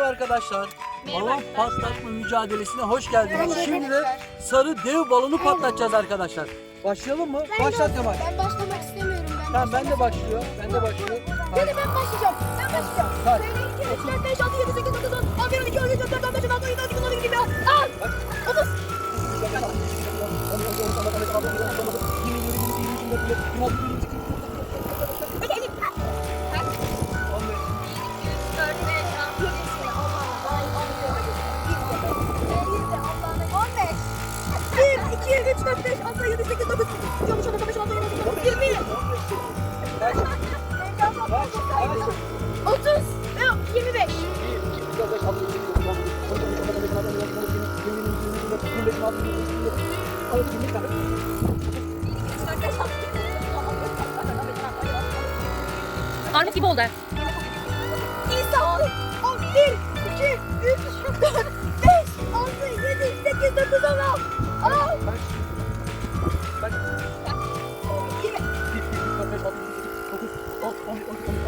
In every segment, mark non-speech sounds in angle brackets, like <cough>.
Merhaba arkadaşlar. Balon patlatma mücadelesine hoş geldiniz. Şimdi arkadaşlar. sarı dev balonu patlatacağız arkadaşlar. Başlayalım mı? Ben Başlat Kemal. Ben başlamak istemiyorum ben. Tamam ben de başlıyor. Ben de başlıyor. Ben ben başlayacağım. Ben başlayacağım. Hadi. 1, 2, 3, 4, 5, 6, 7, 8, 9, 10, 11, 12, 13, 14, 15, 16, 17, 18, 19, 20, 30. Hadi. 3, 4, 5, 6, 7, 8, 9, 10, 13, 14, 15, 16, 17, 18, 19, 20. 30 ve 25. Armut gibi oldu. İnsan 11, 2, 3, 4, 5, 6, 7, 8, 9, 10, 10.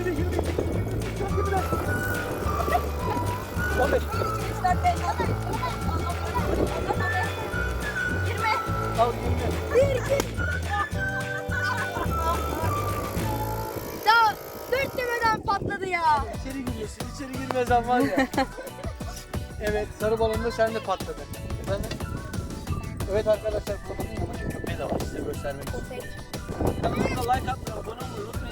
iki, üç, dört, beş, altı. Yirmi. Al yirmi. Bir, iki. Daha dört demeden patladı ya. İçeri giriyorsun. İçeri girmezsen var ya. <laughs> evet sarı balonda sen de patladı. Efendim? Evet arkadaşlar ama şu köpeği de var size göstermek için. Kanalımıza like atmayı, abone olmayı unutmayın. Çok.